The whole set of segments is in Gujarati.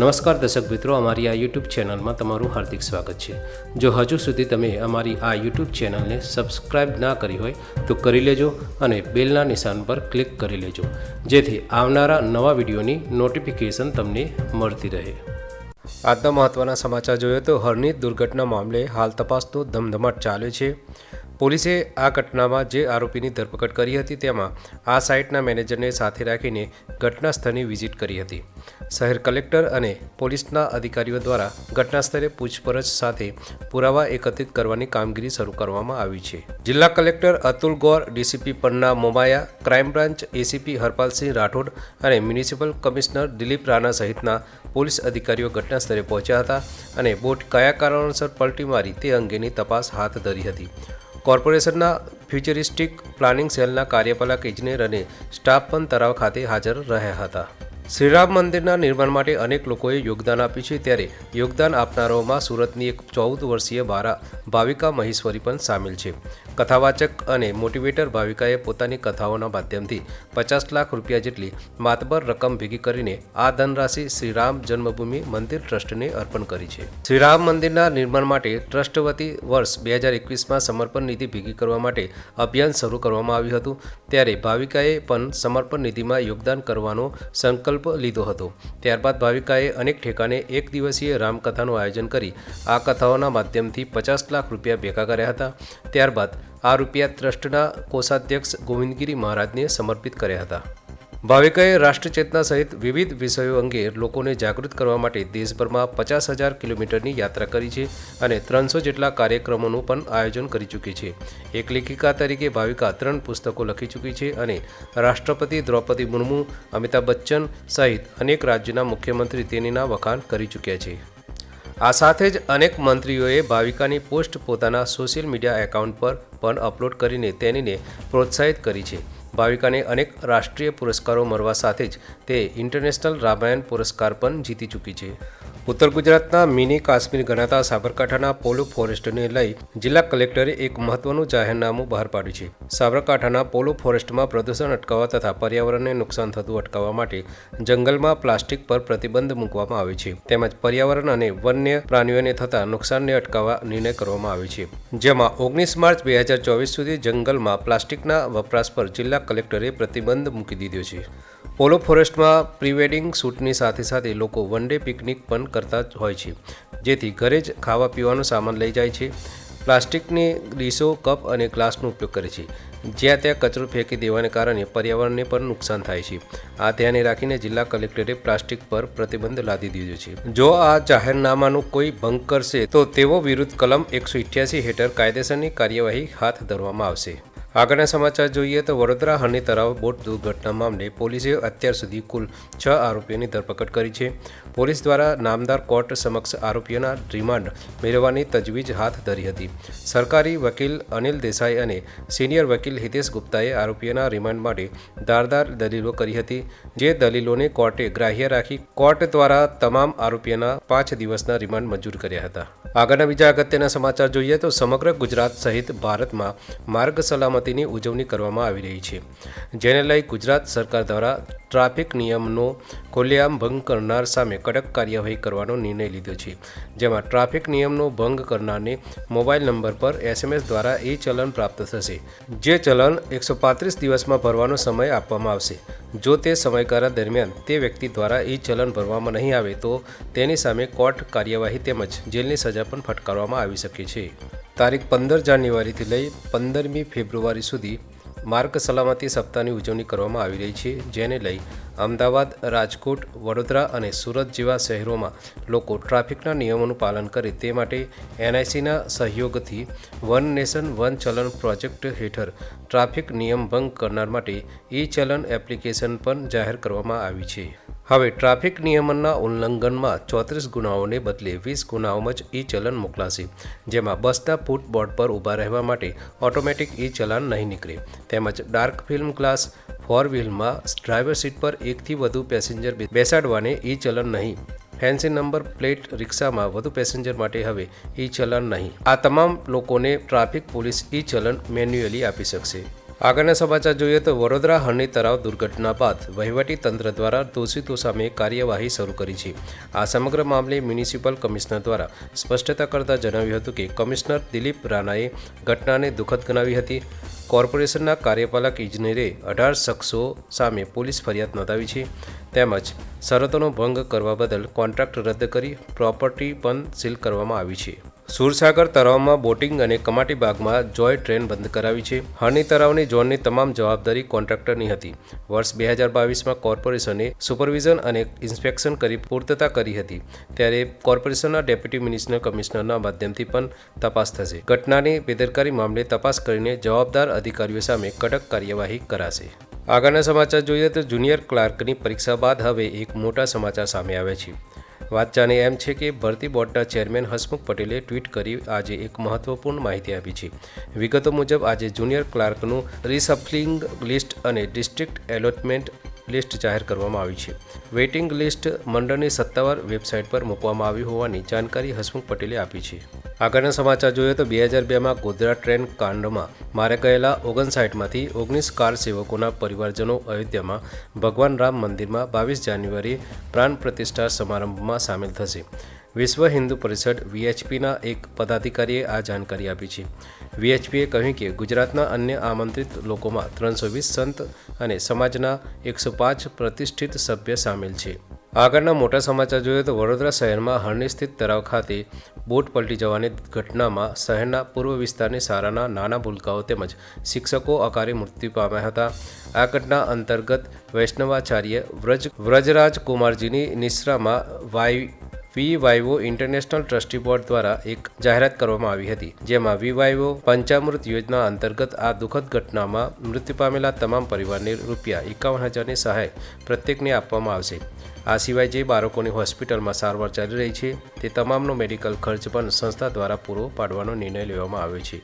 નમસ્કાર દર્શક મિત્રો, અમારી આ યુટ્યુબ ચેનલમાં તમારું હાર્દિક સ્વાગત છે. જો હજુ સુધી તમે અમારી આ યુટ્યુબ ચેનલને સબસ્ક્રાઇબ ના કરી હોય, તો કરી લેજો અને બેલના નિશાન પર ક્લિક કરી લેજો. જેથી આવનારા નવા વિડીયોની નોટિફિકેશન તમને મળતી રહે. આજના મહત્વના સમાચાર જોઈએ તો હરની દુર્ઘટના મામલે હાલ તપાસનો ધમધમાટ ચાલે છે. પોલીસે આ ઘટનામાં જે આરોપીની ધરપકડ કરી હતી તેમાં આ સાઇટના મેનેજરને સાથે રાખીને ઘટના સ્થળની વિઝિટ કરી હતી. શહેર કલેક્ટર અને પોલીસના અધિકારીઓ દ્વારા ઘટના સ્થળે પૂછપરછ સાથે પુરાવા એકત્રિત કરવાની કામગીરી શરૂ કરવામાં આવી છે. જિલ્લા collector Atul Gaur, DCP Panna Momaya, crime branch ACP Harpalsinh Rathod અને મ્યુનિસિપલ કમિશનર દિલીપ રાણા સહિતના પોલીસ અધિકારીઓ ઘટના સ્થળે પહોંચ્યા હતા અને બોટ કયા કારણોસર પલટી મારી તે અંગેની તપાસ હાથ ધરી હતી. કોર્પોરેશનના ફ્યુચરિસ્ટિક પ્લાનિંગ સેલના કાર્યપાલક ઇજનેર અને સ્ટાફ પણ તરાવ ખાતે હાજર રહ્યા હતા. શ્રીરામ મંદિરના નિર્માણ માટે અનેક લોકોએ યોગદાન આપ્યું છે, ત્યારે યોગદાન આપનારાઓમાં સુરતની એક ચૌદ વર્ષીય બારા ભાવિકા મહેશ્વરી પણ સામેલ છે. કથાવાચક અને મોટિવેટર ભાવિકાએ પોતાની કથાઓના માધ્યમથી પચાસ લાખ રૂપિયા જેટલી માતબર રકમ ભેગી કરીને આ ધનરાશિ શ્રીરામ જન્મભૂમિ મંદિર ટ્રસ્ટને અર્પણ કરી છે. શ્રીરામ મંદિરના નિર્માણ માટે ટ્રસ્ટ વતી વર્ષ બે હજાર એકવીસમાં સમર્પણ નિધિ ભેગી કરવા માટે અભિયાન શરૂ કરવામાં આવ્યું હતું. ત્યારે ભાવિકાએ પણ સમર્પણ નિધિમાં યોગદાન કરવાનો સંકલ્પ લીધો હતો. ત્યારબાદ ભાવિકાએ અનેક ઠેકાણે એક દિવસીય રામકથાનું આયોજન કરી આ કથાઓના માધ્યમથી પચાસ લાખ રૂપિયા ભેગા કર્યા હતા. ત્યારબાદ આ રૂપિયા ટ્રસ્ટના કોષાધ્યક્ષ ગોવિંદગીરી મહારાજને સમર્પિત કર્યા હતા. ભાવિકાએ રાષ્ટ્રચેતના સહિત વિવિધ વિષયો અંગે લોકોને જાગૃત કરવા માટે દેશભરમાં પચાસ હજાર કિલોમીટરની યાત્રા કરી છે અને ત્રણસો જેટલા કાર્યક્રમોનું પણ આયોજન કરી ચૂકી છે. એક લેખિકા તરીકે ભાવિકા ત્રણ પુસ્તકો લખી ચૂકી છે અને રાષ્ટ્રપતિ દ્રૌપદી મુર્મુ, અમિતાભ બચ્ચન સહિત અનેક રાજ્યના મુખ્યમંત્રી તેનીના વખાણ કરી ચૂક્યા છે. આ સાથે જ અનેક મંત્રીઓએ ભાવિકાની પોસ્ટ પોતાના સોશિયલ મીડિયા એકાઉન્ટ પર પણ અપલોડ કરીને તેણીને પ્રોત્સાહિત કરી છે. ભાવિકાને અનેક રાષ્ટ્રીય પુરસ્કારો મળવા સાથે જ તે ઇન્ટરનેશનલ રામાયણ પુરસ્કાર પણ જીતી ચૂકી છે. ઉત્તર ગુજરાતના મિની કાશ્મીર ગણાતા સાબરકાંઠાના પોલો ફોરેસ્ટને લઈ જિલ્લા કલેક્ટરે એક મહત્વનું જાહેરનામું બહાર પાડ્યું છે. સાબરકાંઠાના પોલો ફોરેસ્ટમાં પ્રદૂષણ અટકાવવા તથા પર્યાવરણને નુકસાન થતું અટકાવવા માટે જંગલમાં પ્લાસ્ટિક પર પ્રતિબંધ મૂકવામાં આવ્યો છે. તેમજ પર્યાવરણ અને વન્ય પ્રાણીઓને થતા નુકસાનને અટકાવવા નિર્ણય કરવામાં આવ્યો છે. જેમાં ઓગણીસ માર્ચ બે હજાર ચોવીસ સુધી જંગલમાં પ્લાસ્ટિકના વપરાશ પર જિલ્લા કલેક્ટરે પ્રતિબંધ મૂકી દીધો છે. પોલો ફોરેસ્ટમાં પ્રીવેડિંગ શૂટની સાથે સાથે લોકો વન ડે પિકનિક પણ કરતા હોય છે. જેથી ઘરે જ ખાવા પીવાનો સામાન લઈ જાય છે. પ્લાસ્ટિકની ડીશો, કપ અને ગ્લાસનો ઉપયોગ કરે છે. જ્યાં ત્યાં કચરો ફેંકી દેવાને કારણે પર્યાવરણને પણ નુકસાન થાય છે. આ ધ્યાને રાખીને જિલ્લા કલેક્ટરે પ્લાસ્ટિક પર પ્રતિબંધ લાદી દીધો છે. જો આ જાહેરનામાનો કોઈ ભંગ કરશે, તો તેઓ વિરુદ્ધ કલમ એકસો હેઠળ કાયદેસરની કાર્યવાહી હાથ ધરવામાં આવશે. આગળના સમાચાર જોઈએ તો વડોદરા હરની તળાવ બોટ દુર્ઘટના મામલે પોલીસે અત્યાર સુધી કુલ છ આરોપીઓની ધરપકડ કરી છે. પોલીસ દ્વારા નામદાર કોર્ટ સમક્ષ આરોપીઓના રિમાન્ડ મેળવવાની તજવીજ હાથ ધરી હતી. સરકારી વકીલ અનિલ દેસાઈ અને સિનિયર વકીલ હિતેશ ગુપ્તાએ આરોપીઓના રિમાન્ડ માટે ધારદાર દલીલો કરી હતી, જે દલીલોને કોર્ટે ગ્રાહ્ય રાખી કોર્ટ દ્વારા તમામ આરોપીઓના પાંચ દિવસના રિમાન્ડ મંજૂર કર્યા હતા. આગળના બીજા અગત્યના સમાચાર જોઈએ તો સમગ્ર ગુજરાત સહિત ભારતમાં માર્ગ સલામતીની ઉજવણી કરવામાં આવી રહી છે. જેને લઈ ગુજરાત સરકાર દ્વારા ટ્રાફિક નિયમનો ખુલ્લેઆમ ભંગ કરનાર સામે કડક કાર્યવાહી કરવાનો નિર્ણય લીધો છે. જેમાં ટ્રાફિક નિયમનો ભંગ કરનારને મોબાઈલ નંબર પર એસએમએસ દ્વારા એ ચલન પ્રાપ્ત થશે, જે ચલન એકસો પાંત્રીસ દિવસમાં ભરવાનો સમય આપવામાં આવશે. જો તે સમયગાળા દરમિયાન તે વ્યક્તિ દ્વારા એ ચલન ભરવામાં નહીં આવે તો તેની સામે કોર્ટ કાર્યવાહી તેમજ જેલની સજા પણ ફટકારવામાં આવી શકે છે. તારીખ પંદર જાન્યુઆરીથી લઈ પંદરમી ફેબ્રુઆરી સુધી માર્ગ સલામતી સપ્તાહની ઉજવણી કરવામાં આવી રહી છે, જેને લઈ અમદાવાદ, રાજકોટ, વડોદરા અને સુરત જેવા શહેરોમાં લોકો ટ્રાફિકના નિયમોનું પાલન કરે તે માટે એનઆઈસીના સહયોગથી વન નેશન, વન ચલણ પ્રોજેક્ટ હેઠળ ટ્રાફિક નિયમ ભંગ કરનાર માટે ઈ ચલણ એપ્લિકેશન પણ જાહેર કરવામાં આવી છે. હવે ટ્રાફિક નિયમનના ઉલ્લંઘનમાં ચોત્રીસ ગુનાઓને બદલે વીસ ગુનાઓમાં જ ઈ ચલન મોકલાશે, જેમાં બસના ફૂટબોર્ડ પર ઊભા રહેવા માટે ઓટોમેટિક ઈ ચલન નહીં નીકળે. તેમજ ડાર્ક ફિલ્મ ક્લાસ ફોર વ્હીલમાં ડ્રાઈવર સીટ પર એકથી વધુ પેસેન્જર બેસાડવાને ઈ ચલન નહીં. ફેન્સી નંબર પ્લેટ રિક્ષામાં વધુ પેસેન્જર માટે હવે ઈ ચલણ નહીં. આ તમામ લોકોને ટ્રાફિક પોલીસ ઈ ચલણ મેન્યુઅલી આપી શકશે. આગળના સમાચાર જોઈએ તો વડોદરા હરણી તળાવ દુર્ઘટના બાદ વહીવટી તંત્ર દ્વારા દોષિતો સામે કાર્યવાહી શરૂ કરી છે. આ સમગ્ર મામલે મ્યુનિસિપલ કમિશનર દ્વારા સ્પષ્ટતા કરતા જણાવ્યું હતું કે કમિશનર દિલીપ રાણાએ ઘટનાને દુઃખદ ગણાવી હતી. કોર્પોરેશનના કાર્યપાલક ઇજનેરે અઢાર શખ્સો સામે પોલીસ ફરિયાદ નોંધાવી છે. તેમજ શરતોનો ભંગ કરવા બદલ કોન્ટ્રાક્ટ રદ કરી પ્રોપર્ટી પણ સીલ કરવામાં આવી છે. સુરસાગર તળાવમાં બોટિંગ અને કમાટી બાગમાં જોય ટ્રેન બંધ કરાવી છે. હરની તળાવની ઝોનની તમામ જવાબદારી કોન્ટ્રાક્ટરની હતી. વર્ષ બે હજાર બાવીસમાં કોર્પોરેશને સુપરવિઝન અને ઇન્સ્પેક્શન કરી પૂર્તતા કરી હતી. ત્યારે કોર્પોરેશનના ડેપ્યુટી મ્યુનિસિપલ કમિશનરના માધ્યમથી પણ તપાસ થશે. ઘટનાની બેદરકારી મામલે તપાસ કરીને જવાબદાર અધિકારીઓ સામે કડક કાર્યવાહી કરાશે. આગળના સમાચાર જોઈએ તો જુનિયર ક્લાર્કની પરીક્ષા બાદ હવે એક મોટા સમાચાર સામે આવ્યા છે. વાત જાણે એમ છે કે ભરતી બોર્ડના ચેરમેન હસમુખ પટેલે ટ્વીટ કરી આજે એક મહત્વપૂર્ણ માહિતી આપી છે. વિગતો મુજબ, આજે જુનિયર ક્લાર્કનું રિસફલિંગ લિસ્ટ અને ડિસ્ટ્રિક્ટ એલોટમેન્ટ લિસ્ટ જાહેર કરવામાં આવી છે. વેઇટિંગ લિસ્ટ મંડળની સત્તાવાર વેબસાઇટ પર મૂકવામાં આવી હોવાની જાણકારી હસમુખ પટેલે આપી છે. આગળના સમાચાર જોઈએ તો બે હજાર બેમાં ગોધરા ટ્રેન કાંડમાં મારે ગયેલા ઓગણસાઠમાંથી ઓગણીસ કાર સેવકોના પરિવારજનો અયોધ્યામાં ભગવાન રામ મંદિરમાં બાવીસ જાન્યુઆરીએ પ્રાણ પ્રતિષ્ઠા સમારંભમાં સામેલ થશે. વિશ્વ હિન્દુ પરિષદ વીએચપીના એક પદાધિકારીએ આ જાણકારી આપી છે. વીએચપીએ કહ્યું કે ગુજરાતના અન્ય આમંત્રિત લોકોમાં ત્રણસો વીસ સંત અને સમાજના એકસો પાંચ પ્રતિષ્ઠિત સભ્ય સામેલ છે. આગળના મોટા સમાચાર જોઈએ તો વડોદરા શહેરમાં હરણી સ્થિત તળાવ ખાતે બોટ પલટી જવાની ઘટનામાં શહેરના પૂર્વ વિસ્તારની શાળાના નાના ભૂલકાઓ તેમજ શિક્ષકો અકારે મૃત્યુ પામ્યા હતા. આ ઘટના અંતર્ગત વૈષ્ણવાચાર્ય વ્રજ વ્રજરાજ કુમારજીની નિશ્રામાં વાયુ વી વાયવો ઇન્ટરનેશનલ ટ્રસ્ટી બોર્ડ દ્વારા એક જાહેરાત કરવામાં આવી હતી, જેમાં વી વાયવો પંચામૃત યોજના અંતર્ગત આ દુઃખદ ઘટનામાં મૃત્યુ પામેલા તમામ પરિવારને રૂપિયા એકાવન હજારની સહાય પ્રત્યેકને આપવામાં આવશે. આ સિવાય જે બાળકોની હોસ્પિટલમાં સારવાર ચાલી રહી છે, તે તમામનો મેડિકલ ખર્ચ પણ સંસ્થા દ્વારા પૂરો પાડવાનો નિર્ણય લેવામાં આવ્યો છે.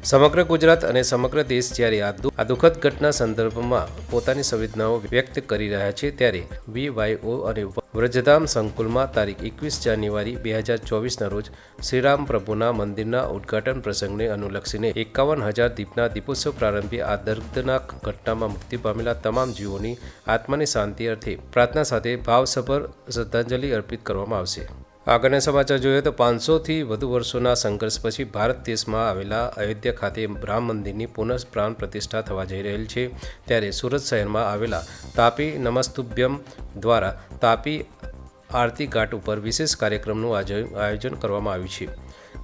સમગ્ર ગુજરાત અને સમગ્ર દેશ જ્યારે આ દુઃખદ ઘટના સંદર્ભમાં પોતાની સંવેદનાઓ વ્યક્ત કરી રહ્યા છે ત્યારે વીવાયઓ અને વ્રજધામ સંકુલમાં તારીખ એકવીસ જાન્યુઆરી બે હજાર ચોવીસના રોજ શ્રીરામ પ્રભુના મંદિરના ઉદ્ઘાટન પ્રસંગને અનુલક્ષીને એકાવન હજાર દીપના દીપોત્સવ પ્રારંભે આ દર્દનાક ઘટનામાં મુક્તિ પામેલા તમામ જીવોની આત્માની શાંતિ અર્થે પ્રાર્થના સાથે ભાવસભર શ્રદ્ધાંજલિ અર્પિત કરવામાં આવશે. આગળના સમાચાર જોઈએ તો પાંચસોથી વધુ વર્ષોના સંઘર્ષ પછી ભારત દેશમાં આવેલા અયોધ્યા ખાતે રામ મંદિરની પુનઃ પ્રાણ પ્રતિષ્ઠા થવા જઈ રહેલ છે. ત્યારે સુરત શહેરમાં આવેલા તાપી નમસ્તુભ્યમ દ્વારા તાપી આરતી ઘાટ ઉપર વિશેષ કાર્યક્રમનું આયોજન કરવામાં આવ્યું છે.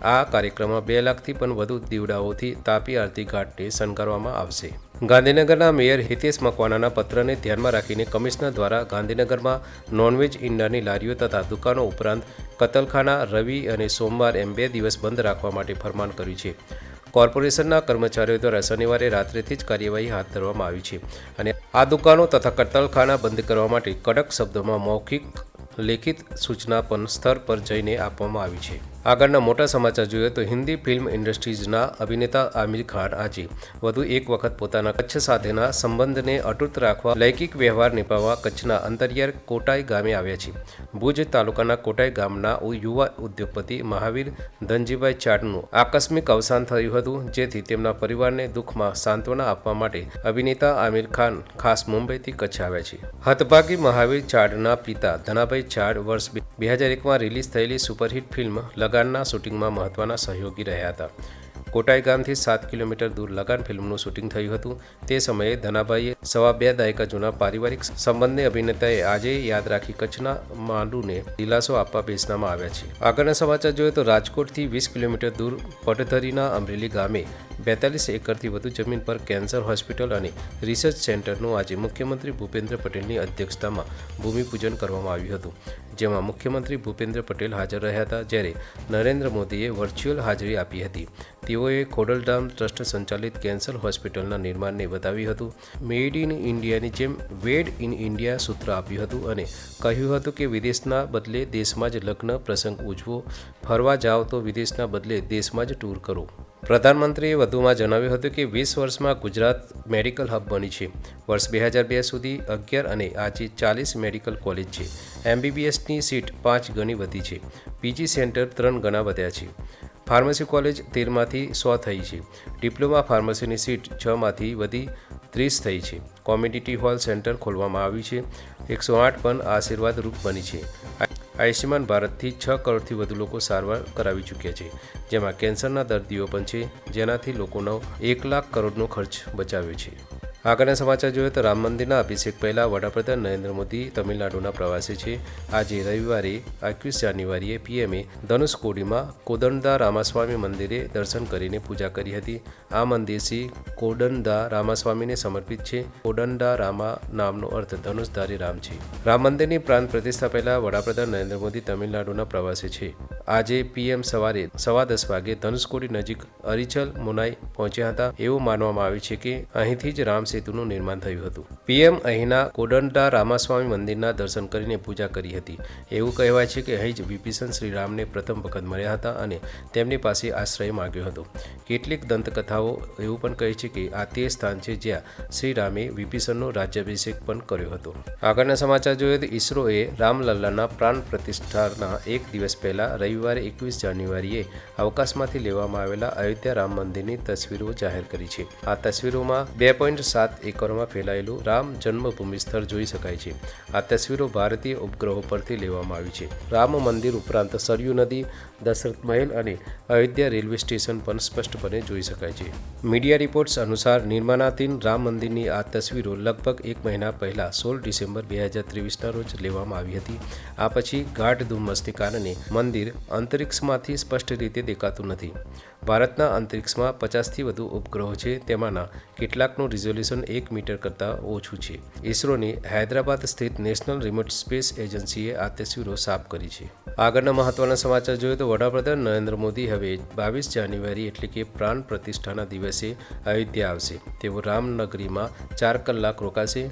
આ કાર્યક્રમમાં બે લાખથી પણ વધુ દીવડાઓથી તાપી આરતી ઘાટને શણગારવામાં આવશે. ગાંધીનગરના મેયર હિતેશ મકવાનાના પત્રને ધ્યાનમાં રાખીને કમિશનર દ્વારા ગાંધીનગરમાં નોનવેજ ઈંડાની લારીઓ તથા દુકાનો ઉપરાંત કતલખાના, રવિ અને સોમવાર એમ બે દિવસ બંધ રાખવા માટે ફરમાન કર્યું છે. કોર્પોરેશનના કર્મચારીઓ દ્વારા શનિવારે રાત્રેથી જ કાર્યવાહી હાથ ધરવામાં આવી છે અને આ દુકાનો તથા કતલખાના બંધ કરવા માટે કડક શબ્દોમાં મૌખિક, લેખિત સૂચના પણ સ્તર પર જઈને આપવામાં આવી છે. આગળના મોટા સમાચાર જોઈએ તો હિન્દી ફિલ્મ ઇન્ડસ્ટ્રીઝના અભિનેતા આમિર ખાન આજે વધુ એક વખત પોતાના કચ્છ સાથેના સંબંધને અટૂટ રાખવા લૈંગિક વ્યવહાર નિભાવવા કચ્છના અંતરિયાળ કોટાઈ ગામે આવ્યા છે. ભુજ તાલુકાના કોટાઈ ગામના યુવા ઉદ્યોગપતિ મહાવીર ધનજીભાઈ ચાટનું આકસ્મિક અવસાન થયું હતું, જેથી તેમના પરિવારને દુઃખમાં સાંત્વના આપવા માટે અભિનેતા આમિર ખાન ખાસ મુંબઈથી કચ્છ આવ્યા છે. હતભાગી મહાવીર ચાડના પિતા ધનાભાઈ ચાડ વર્ષ બે હજાર એકમાં રિલીઝ થયેલી સુપરહિટ ફિલ્મ લગાનના શૂટિંગમાં મહત્વના સહયોગી રહ્યા હતા. કોટાઈ ગામથી સાત કિલોમીટર દૂર લગાન ફિલ્મનું શૂટિંગ થયું હતું. તે સમયે ધનાભાઈએ સવા બે દાયકા જૂના પારિવારિક સંબંધને અભિનેતાએ આજે યાદ રાખી કચ્છના માંડુને દિલાસો આપવા બેસનામાં આવ્યા છે. આગળના સમાચાર જોઈએ તો રાજકોટથી વીસ કિલોમીટર દૂર પટધરીના અમરેલી ગામે બેતાલીસ એકરથી વધુ જમીન પર કેન્સર હોસ્પિટલ અને રિસર્ચ સેન્ટરનું આજે મુખ્યમંત્રી ભૂપેન્દ્ર પટેલની અધ્યક્ષતામાં ભૂમિપૂજન કરવામાં આવ્યું હતું. જેમાં મુખ્યમંત્રી ભૂપેન્દ્ર પટેલ હાજર રહ્યા હતા, જ્યારે નરેન્દ્ર મોદીએ વર્ચ્યુઅલ હાજરી આપી હતી. તેઓએ ખોડલધામ ટ્રસ્ટ સંચાલિત કેન્સર હોસ્પિટલના નિર્માણને વધાવ્યું હતું. મેડ ઇન ઇન્ડિયાની જેમ વેડ ઇન ઇન્ડિયા સૂત્ર આપ્યું હતું અને કહ્યું હતું કે વિદેશના બદલે દેશમાં જ લગ્ન પ્રસંગ ઉજવો, ફરવા જાઓ તો વિદેશના બદલે દેશમાં જ ટૂર કરો. પ્રધાનમંત્રીએ વધુમાં જણાવ્યું હતું કે વીસ વર્ષમાં ગુજરાત મેડિકલ હબ બની છે. વર્ષ બે હજાર બે સુધી અગિયાર અને આજે ચાલીસ મેડિકલ કોલેજ છે. એમબીબીએસની સીટ પાંચ ગણી વધી છે. પીજી સેન્ટર ત્રણ ગણા વધ્યા છે. ફાર્મસી કોલેજ તેરમાંથી સો થઈ છે. ડિપ્લોમા ફાર્મસીની સીટ છમાંથી વધી ત્રીસ થઈ છે. કોમ્યુનિટી હોલ સેન્ટર ખોલવામાં આવ્યું છે. એકસો આઠ પણ આશીર્વાદરૂપ બની છે. આયુષ્યમાન ભારતથી છ કરોડથી વધુ લોકો સારવાર કરાવી ચૂક્યા છે. જેમાં કેન્સરના દર્દીઓ પણ છે. જેનાથી લોકોનો એક લાખ કરોડનો ખર્ચ બચાવ્યો છે. આગળના સમાચાર જોઈએ તો રામ મંદિરના અભિષેક પહેલાં વડાપ્રધાન નરેન્દ્ર મોદી તમિલનાડુના પ્રવાસે છે. આજે રવિવારે એકવીસ જાન્યુઆરીએ પીએમએ ધનુષકોડીમાં કોદંડા રામાસ્વામી મંદિરે દર્શન કરીને પૂજા કરી હતી. આ મંદિર શ્રી કોડંડા રામાસ્વામીને સમર્પિત છે. કોડંડા રામા નામનો અર્થ ધનુષધારી રામ છે. રામ મંદિરની પ્રાંત પ્રતિષ્ઠા પહેલાં વડાપ્રધાન નરેન્દ્ર મોદી તમિલનાડુના પ્રવાસે છે. આજે પીએમ સવારે સવા દસ વાગે ધનુષકોડી નજીક અરિચલ મુનાઈ પહોંચ્યા હતા. એવું માનવામાં આવ્યું છે કે અહીંથી જ રામ સેતુનું નિર્માણ થયું હતું. પીએમ અહીંના કોડંડા રામાસ્વામી મંદિરના દર્શન કરીને પૂજા કરી હતી. એવું કહેવાય છે કે અહીં જ વિભીષણ શ્રીરામને પ્રથમ વખત મળ્યા હતા અને તેમની પાસે આશ્રય માગ્યો હતો. કેટલીક દંતકથાઓ એવું પણ કહે છે કે આ તે સ્થાન છે જ્યાં શ્રીરામે વિભીષણનો રાજ્યાભિષેક પણ કર્યો હતો. આગળના સમાચાર જોઈએ તો ઇસરોએ રામલલ્લાના પ્રાણ પ્રતિષ્ઠાના એક દિવસ પહેલા રવિવારે એકવીસ જાન્યુઆરીએ અવકાશમાંથી લેવામાં આવેલા અયોધ્યા રામ મંદિરની તસવીરો જાહેર કરી છે. આ તસવીરોમાં બે પોઈન્ટ સાત એકરમાં ફેલાયેલું રામ જન્મભૂમિ સ્થળ જોઈ શકાય છે. આ તસવીરો ભારતીય ઉપગ્રહો પરથી લેવામાં આવી છે. રામ મંદિર ઉપરાંત સરયુ નદી દશરથ મહેલ અને અયોધ્યા રેલવે સ્ટેશન પણ સ્પષ્ટપણે જોઈ શકાય છે. મીડિયા રિપોર્ટ્સ અનુસાર નિર્માણાધીન રામ મંદિરની આ તસવીરો લગભગ એક મહિના પહેલા સોળ ડિસેમ્બર બે હજાર ત્રેવીસના રોજ લેવામાં આવી હતી. આ પછી ગાઢ ધુમ્મસને કારણે મંદિર અંતરિક્ષમાંથી સ્પષ્ટ રીતે દેખાતું નથી. ભારતના અંતરિક્ષમાં પચાસથી વધુ ઉપગ્રહો છે, તેમાંના કેટલાકનું રિઝોલ્યુશન એક મીટર કરતાં ઓછું છે. ઇસરોની હૈદરાબાદ સ્થિત નેશનલ રિમોટ સ્પેસ એજન્સીએ આ તસવીરો સાફ કરી છે. આગળના મહત્વના સમાચાર જોઈએ તો વડાપ્રધાન નરેન્દ્ર મોદી હવે બાવીસ જાન્યુઆરી એટલે કે પ્રાણ પ્રતિષ્ઠાના દિવસે અયોધ્યા આવશે. તેઓ રામનગરીમાં ચાર કલાક રોકાશે.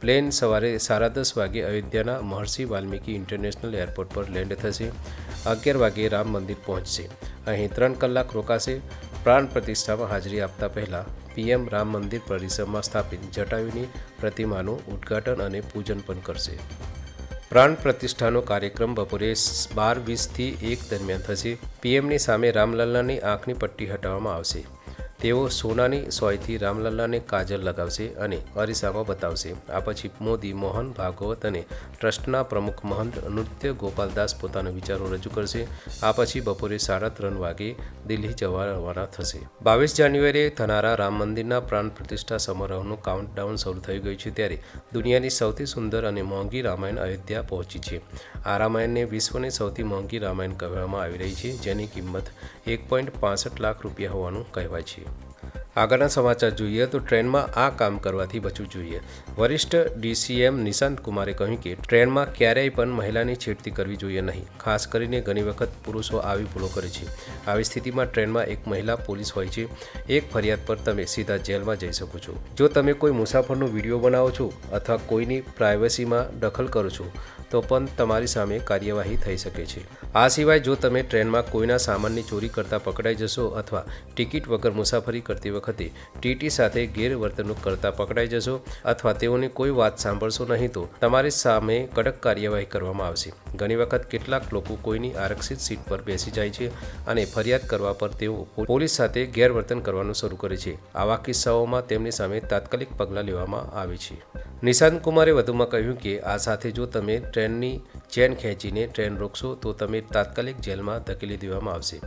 પ્લેન સવારે સાડા દસ વાગે અયોધ્યાના મહર્ષિ વાલ્મીકી ઇન્ટરનેશનલ એરપોર્ટ પર લેન્ડ થશે. અગિયાર વાગે રામ મંદિર પહોંચશે. અહીં ત્રણ કલાક રોકાશે. પ્રાણ પ્રતિષ્ઠામાં હાજરી આપતા પહેલાં પીએમ રામ મંદિર પરિસરમાં સ્થાપિત જટાયુની પ્રતિમાનું ઉદ્ઘાટન અને પૂજન પણ કરશે. પ્રાણ પ્રતિષ્ઠાનો કાર્યક્રમ બપોરે બાર વીસથી એક દરમિયાન થશે. પીએમની સામે રામલલ્લાની આંખની પટ્ટી હટાવવામાં આવશે. તેઓ સોનાની સોયથી રામલલ્લાને કાજલ લગાવશે અને અરીસામાં બતાવશે. આ પછી મોદી, મોહન ભાગવત અને ટ્રસ્ટના પ્રમુખ મહંત નૃત્ય ગોપાલદાસ પોતાના વિચારો રજૂ કરશે. આ પછી બપોરે સાડા ત્રણ વાગે દિલ્હી જવા રવાના થશે. બાવીસ જાન્યુઆરીએ થનારા રામ મંદિરના પ્રાણ પ્રતિષ્ઠા સમારોહનું કાઉન્ટડાઉન શરૂ થઈ ગયું છે ત્યારે દુનિયાની સૌથી સુંદર અને મોંઘી રામાયણ અયોધ્યા પહોંચી છે. આ રામાયણને વિશ્વની સૌથી મોંઘી રામાયણ કહેવામાં આવી રહી છે, જેની કિંમત એક પોઈન્ટ લાખ રૂપિયા હોવાનું કહેવાય છે. આગળના સમાચાર જોઈએ તો ટ્રેનમાં આ કામ કરવાથી બચવું જોઈએ. વરિષ્ઠ ડીસીએમ નિશાંત કુમારે કહ્યું કે ટ્રેનમાં ક્યારેય પણ મહિલાની છેડતી કરવી જોઈએ નહીં. ખાસ કરીને ઘણી વખત પુરુષો આવી ભૂલો કરે છે. આવી સ્થિતિમાં ટ્રેનમાં એક મહિલા પોલીસ હોય છે. એક ફરિયાદ પર તમે સીધા જેલમાં જઈ શકો છો. જો તમે કોઈ મુસાફરનો વીડિયો બનાવો છો અથવા કોઈની પ્રાઇવસીમાં દખલ કરો છો તો પણ તમારી સામે કાર્યવાહી થઈ શકે છે. આ સિવાય જો તમે ટ્રેનમાં કોઈના સામાનની ચોરી કરતા પકડાઈ જશો અથવા ટિકિટ વગર મુસાફરી કરતી વખતે ટીટી સાથે ગેરવર્તણૂક કરતા પકડાઈ જશો અથવા તેઓની કોઈ વાત સાંભળશો નહીં તો તમારી સામે કડક કાર્યવાહી કરવામાં આવશે. ઘણી વખત કેટલાક લોકો કોઈની આરક્ષિત સીટ પર બેસી જાય છે અને ફરિયાદ કરવા પર તેઓ પોલીસ સાથે ગેરવર્તન કરવાનું શરૂ કરે છે. આવા કિસ્સાઓમાં તેમની સામે તાત્કાલિક પગલાં લેવામાં આવે છે. નિશાંત કુમારે વધુમાં કહ્યું કે આ સાથે જો તમે ટ્રેનની ચેન ખેંચીને ટ્રેન રોકશો તો તમે તાત્કાલિક જેલમાં ધકેલી દેવામાં આવશે.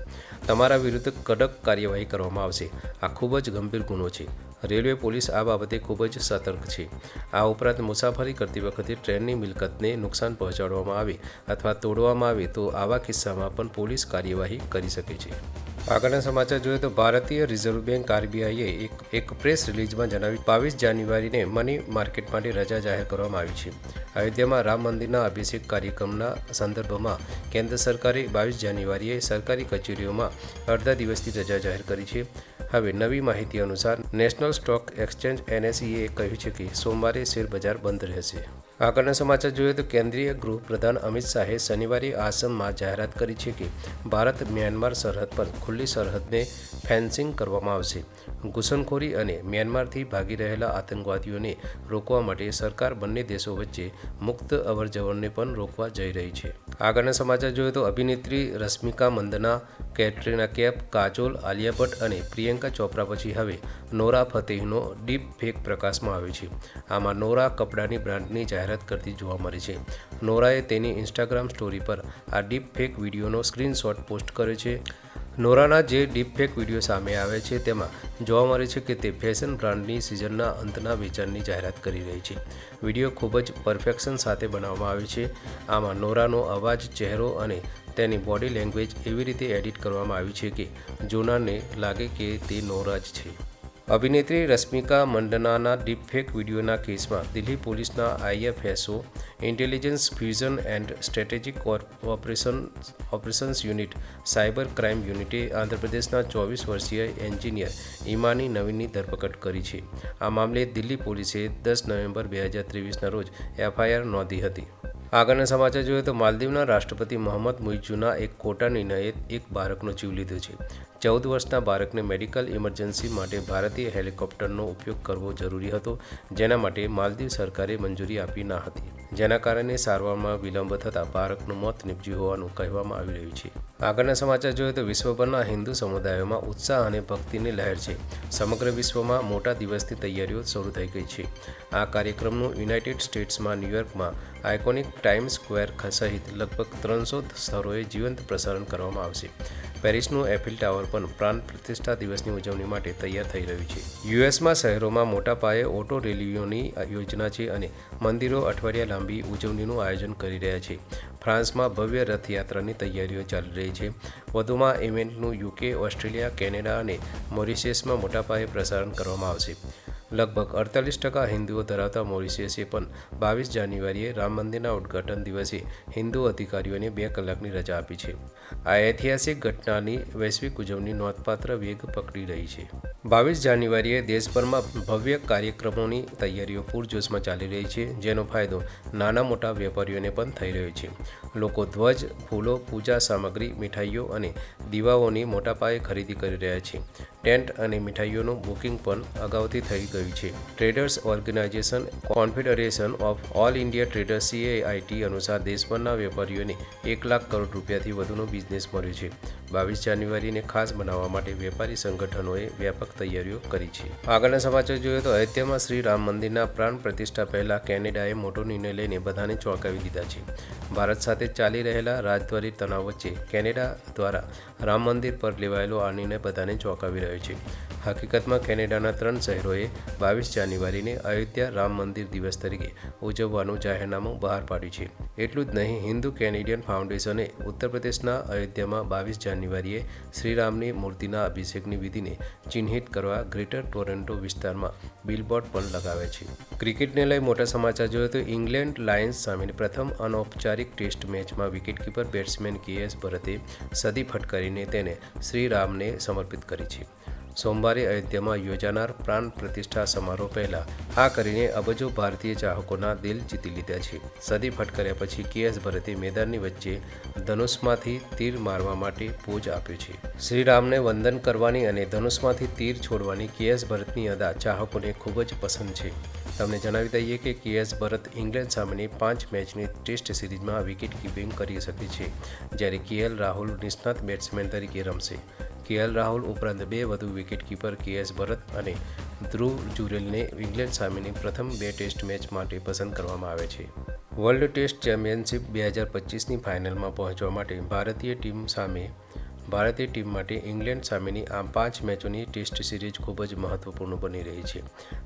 તમારા વિરુદ્ધ કડક કાર્યવાહી કરવામાં આવશે. આ ખૂબ જ ગંભીર ગુનો છે. રેલવે પોલીસ આ બાબતે ખૂબ જ સતર્ક છે. આ ઉપરાંત મુસાફરી કરતી વખતે ટ્રેનની મિલકતને નુકસાન પહોંચાડવામાં આવે અથવા તોડવામાં આવે તો આવા કિસ્સામાં પણ પોલીસ કાર્યવાહી કરી શકે છે. આગળના સમાચાર જોઈએ તો ભારતીય રિઝર્વ બેંક આરબીઆઈએ એક એક પ્રેસ રિલીઝમાં જણાવ્યું, બાવીસ જાન્યુઆરીને મની માર્કેટ માટે રજા જાહેર કરવામાં આવી છે. અયોધ્યામાં રામ મંદિરના અભિષેક કાર્યક્રમના સંદર્ભમાં કેન્દ્ર સરકારે બાવીસ જાન્યુઆરીએ સરકારી કચેરીઓમાં અડધા દિવસથી રજા જાહેર કરી છે. હવે નવી માહિતી અનુસાર નેશનલ સ્ટોક એક્સચેન્જ એનએસઈએ કહ્યું છે કે સોમવારે શેરબજાર બંધ રહેશે. આગળના સમાચાર જોઈએ તો કેન્દ્રીય ગૃહપ્રધાન અમિત શાહે શનિવારે આસામમાં જાહેરાત કરી છે કે ભારત મ્યાનમાર સરહદ પર ખુલ્લી સરહદને ફેન્સિંગ કરવામાં આવશે. ઘૂસણખોરી અને મ્યાનમારથી ભાગી રહેલા આતંકવાદીઓને રોકવા માટે સરકાર બંને દેશો વચ્ચે મુક્ત અવરજવરને પણ રોકવા જઈ રહી છે. આગળના સમાચાર જોઈએ તો અભિનેત્રી રશ્મિકા મંદના, કેટરીના કેફ, કાજોલ, આલિયા ભટ્ટ અને પ્રિયંકા ચોપરા પછી હવે નોરા ફતેહનો ડીપ ફેક પ્રકાશમાં આવ્યો છે. આમાં નોરા કપડાની બ્રાન્ડની જાહેરાત કરતી જોવા મળી છે. નોરાએ તેની ઇન્સ્ટાગ્રામ સ્ટોરી પર આ ડીપ ફેક વિડીયોનો સ્ક્રીનશોટ પોસ્ટ કર્યો છે. નોરાના જે ડીપ ફેક વીડિયો સામે આવે છે, તેમાં જોવા મળે છે કે તે ફેશન બ્રાન્ડની સિઝનના અંતના વેચાણની જાહેરાત કરી રહી છે. વીડિયો ખૂબ જ પરફેક્શન સાથે બનાવવામાં આવ્યો છે. આમાં નોરાનો અવાજ, ચહેરો અને તેની બોડી લેંગ્વેજ એવી રીતે એડિટ કરવામાં આવી છે કે જોનારને લાગે કે તે નોરા જ છે. અભિનેત્રી રશ્મિકા મંડનાના ડીપફેક વિડીયોના કેસમાં દિલ્હી પોલીસના IFSO intelligence fusion and strategic operation operations unit cyber crime યુનિટે આંધ્રપ્રદેશના ચોવીસ વર્ષીય એન્જિનિયર ઇમાની નવીનની ધરપકડ કરી છે. આ મામલે દિલ્હી પોલીસે દસ નવેમ્બર બે હજાર ત્રેવીસના રોજ એફઆઈઆર નોંધી હતી. આગળના સમાચાર જોઈએ તો માલદીવના રાષ્ટ્રપતિ મોહમ્મદ મુઇજુના એક ખોટા નિર્ણયે એક બાળકનો જીવ લીધો છે. ચૌદ વર્ષના બાળકને મેડિકલ ઇમરજન્સી માટે ભારતીય હેલિકોપ્ટરનો ઉપયોગ કરવો જરૂરી હતો, જેના માટે માલદીવ સરકારે મંજૂરી આપી ન હતી. જેના કારણે સારવારમાં વિલંબ થતાં બાળકનું મોત નીપજ્યું હોવાનું કહેવામાં આવી રહ્યું છે. આગળના સમાચાર જોઈએ તો વિશ્વભરના હિન્દુ સમુદાયોમાં ઉત્સાહ અને ભક્તિની લહેર છે. સમગ્ર વિશ્વમાં મોટા દિવસની તૈયારીઓ શરૂ થઈ ગઈ છે. આ કાર્યક્રમનું યુનાઇટેડ સ્ટેટ્સમાં ન્યૂયોર્કમાં આઇકોનિક ટાઈમ સ્ક્વેર સહિત લગભગ ત્રણસો સ્થળોએ જીવંત પ્રસારણ કરવામાં આવશે. પેરિસનું એફિલ ટાવર પણ પ્રાણ પ્રતિષ્ઠા દિવસની ઉજવણી માટે તૈયાર થઈ રહ્યું છે. યુએસમાં શહેરોમાં મોટા પાયે ઓટો રેલીઓની યોજના છે અને મંદિરો અઠવાડિયા લાંબી ઉજવણીનું આયોજન કરી રહ્યા છે. ફ્રાન્સમાં ભવ્ય રથયાત્રાની તૈયારીઓ ચાલી રહી છે. વધુમાં ઇવેન્ટનું યુકે, ઓસ્ટ્રેલિયા, કેનેડા અને મોરિશિયસમાં મોટા પાયે પ્રસારણ કરવામાં આવશે. લગભગ અડતાલીસ ટકા હિન્દુઓ ધરાવતા મોરિશિયસે પણ બાવીસ જાન્યુઆરીએ રામ મંદિરના ઉદ્ઘાટન દિવસે હિન્દુ અધિકારીઓને બે કલાકની રજા આપી છે. આ ઐતિહાસિક ઘટનાની વૈશ્વિક ઉજવણી નોંધપાત્ર વેગ પકડી રહી છે. બાવીસ જાન્યુઆરીએ દેશભરમાં ભવ્ય કાર્યક્રમોની તૈયારીઓ પૂરજોશમાં ચાલી રહી છે, જેનો ફાયદો નાના મોટા વેપારીઓને પણ થઈ રહ્યો છે. લોકો ધ્વજ, ફૂલો, પૂજા સામગ્રી, મીઠાઈઓ અને દીવાઓની મોટા પાયે ખરીદી કરી રહ્યા છે. ટેન્ટ અને મીઠાઈઓનું બુકિંગ પણ અગાઉથી થઈ ગયું છે. Traders organisation confederation of all India traders CAIT અનુસાર દેશભરના વેપારીઓને એક લાખ કરોડ રૂપિયાથી વધુનો બિઝનેસ મળ્યો છે. બાવીસ જાન્યુઆરીને ખાસ બનાવવા માટે વેપારી સંગઠનોએ વ્યાપક તૈયારીઓ કરી છે. આગળના સમાચાર જોઈએ તો અયોધ્યામાં શ્રી રામ મંદિરના પ્રાણ પ્રતિષ્ઠા પહેલા કેનેડાએ મોટો નિર્ણય લઈને બધાને ચોંકાવી દીધા છે. ભારત સાથે ચાલી રહેલા રાજદ્વારી તણાવ વચ્ચે કેનેડા દ્વારા રામ મંદિર પર લેવાયેલો આ નિર્ણય બધાને ચોંકાવી રહ્યો છે. હકીકતમાં કેનેડાના ત્રણ શહેરોએ બાવીસ જાન્યુઆરીને અયોધ્યા રામ મંદિર દિવસ તરીકે ઉજવવાનું જાહેરનામું બહાર પાડ્યું છે. એટલું જ નહીં, હિન્દુ કેનેડિયન ફાઉન્ડેશને ઉત્તર પ્રદેશના અયોધ્યામાં બાવીસ જાન્યુઆરીએ શ્રીરામની મૂર્તિના અભિષેકની વિધિને ચિહ્નિત કરવા ગ્રેટર ટોરેન્ટો વિસ્તારમાં બિલબોર્ડ પણ લગાવે છે. ક્રિકેટને લઈ મોટા સમાચાર જોઈએ તો ઇંગ્લેન્ડ લાયન્સ સામેની પ્રથમ અનૌપચારિક ટેસ્ટ મેચમાં વિકેટકીપર બેટ્સમેન કે એસ ભરતે સદી ફટકારીને તેને શ્રીરામને સમર્પિત કરી છે. સોમવારે અયોધ્યામાં યોજાનાર પ્રાણ પ્રતિષ્ઠા સમારોહ પહેલા આ કરીને અબજો ભારતીય ચાહકોના દિલ જીતી લીધા છે. સદી ફટકાર્યા પછી કેએસ ભરતે મેદાનની વચ્ચે ધનુષમાંથી તીર મારવા માટે પોજ આપ્યો છે. શ્રીરામને વંદન કરવાની અને ધનુષમાંથી તીર છોડવાની કેએસ ભરતની અદા ચાહકોને ખૂબ જ પસંદ છે. તમને જણાવી દઈએ કે કેએસ ભરત ઇંગ્લેન્ડ સામેની પાંચ મેચની ટેસ્ટ સિરીઝમાં વિકેટ કીપિંગ કરી શકે છે, જ્યારે કેએલ રાહુલ નિષ્ણાત બેટ્સમેન તરીકે રમશે. કેએલ રાહુલ ઉપરાંત બે વધુ વિકેટ કીપર કેએસ ભરત અને ધ્રુવ જુરેલને ઇંગ્લેન્ડ સામેની પ્રથમ બે ટેસ્ટ મેચ માટે પસંદ કરવામાં આવે છે. વર્લ્ડ ટેસ્ટ ચેમ્પિયનશિપ બે હજાર પચીસની ફાઇનલમાં પહોંચવા માટે ભારતીય ટીમ સામે ભારતીય ટીમ માટે ઇંગ્લેન્ડ સામેની આ પાંચ મેચોની ટેસ્ટ સિરીઝ ખૂબ જ મહત્વપૂર્ણ બની રહી છે.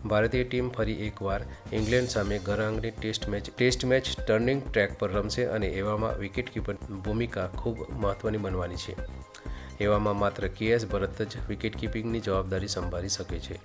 ભારતીય ટીમ ફરી એકવાર ઇંગ્લેન્ડ સામે ઘર આંગણે test match test match turning track પર રમશે અને એવામાં વિકેટકીપર ભૂમિકા ખૂબ મહત્વની બનવાની છે. એવામાં માત્ર કેએસ ભરત જ વિકેટકીપિંગની જવાબદારી સંભાળી શકે છે.